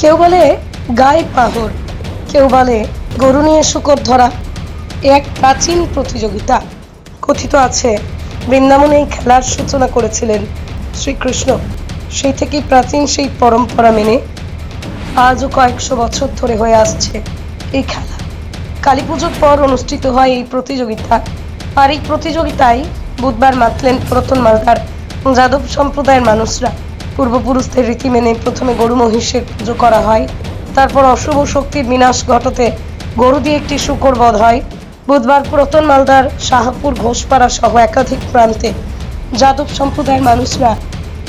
কেউ বলে গায়ে পাহড় কেউ বলে গরু নিয়ে শুকর ধরা। এক প্রাচীন প্রতিযোগিতা। কথিত আছে, বৃন্দাবনে এই খেলার সূচনা করেছিলেন শ্রীকৃষ্ণ। সেই থেকে প্রাচীন সেই পরম্পরা মেনে আজও কয়েকশো বছর ধরে হয়ে আসছে এই খেলা। কালী পুজোর পর অনুষ্ঠিত হয় এই প্রতিযোগিতা। আর এই প্রতিযোগিতায় বুধবার মাতলেন পুরাতন মালদার যাদব সম্প্রদায়ের মানুষরা। পূর্বপুরুষদের রীতি মেনে প্রথমে গরু মহিষের পুজো করা হয়। তারপর অশুভ শক্তির বিনাশ ঘটাতে গরু দিয়ে একটি শুকর বধ হয়। বুধবার পুরাতন মালদার শাহপুর ঘোষপাড়া সহ একাধিক প্রান্তে যাদব সম্প্রদায়ের মানুষরা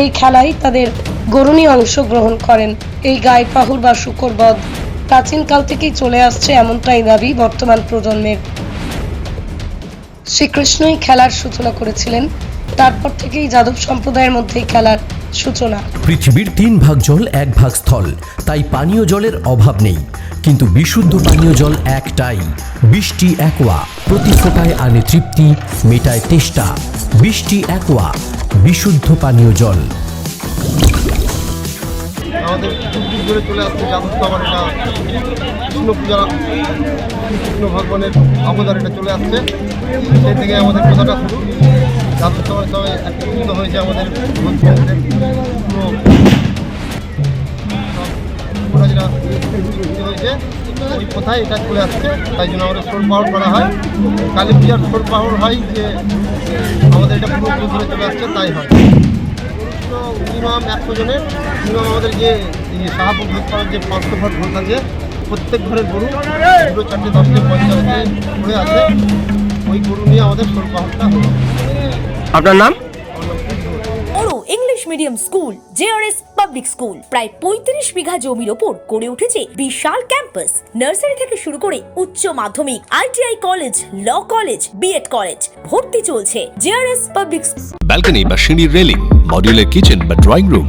এই খেলায় তাদের গরু নিয়ে অংশগ্রহণ করেন। এই গায়ে পাহুর বা শুকর বধ প্রাচীনকাল থেকেই চলে আসছে এমনটাই দাবি বর্তমান প্রজন্মের। শ্রীকৃষ্ণই খেলার সূচনা করেছিলেন। তারপর থেকেই যাদব সম্প্রদায়ের মধ্যে খেলার সূচনা। পৃথিবীর তিন ভাগ জল এক ভাগ স্থল। তাই পানীয় জলের অভাব নেই। কিন্তু বিশুদ্ধ পানীয় জল একটাই। বৃষ্টি একোয়া। প্রতি ফোটায় আনে তৃপ্তি মেটায় তেষ্টা। বৃষ্টি একোয়া। বিশুদ্ধ পানীয় জল। আমাদের চলে আসছে কৃষ্ণ পূজা কৃষ্ণ ভগবানের অবদার এটা চলে আসছে। সেই থেকে আমাদের পূজাটা শুরু। যাদব সবার সবাই একত্রিত হয়েছে আমাদের হয়েছে। ওই কোথায় এটা চলে আসছে। তাই জন্য আমাদের সোল পাহড় করা হয়। কালী পূজার সোল পাহড় হয় যে আমাদের এটা পুরো ধরে চলে আসছে, তাই হয়। মিনিমাম একশো জনের। মিনিমাম আমাদের যে, এই শাহাপুর ভোট করার যে পাঁচশো ভোট ভোট আছে প্রত্যেক ঘরের গরু দুটো চারটে দশটা পঞ্চায়েতে আছে। ওই গরু নিয়ে আমাদের পাহাড়টা হলো। আপনার নাম? English medium school JRS public school. প্রায় পঁয়ত্রিশ বিঘা জমির ওপর গড়ে উঠেছে বিশাল ক্যাম্পাস। নার্সারি থেকে শুরু করে উচ্চ মাধ্যমিক ITI college law college BEd college ভর্তি চলছে জেআরএস পাবলিক ব্যালকনি বা সিঁড়ির রেলিং মডিউলার কিচেন বা ড্রয়িং রুম।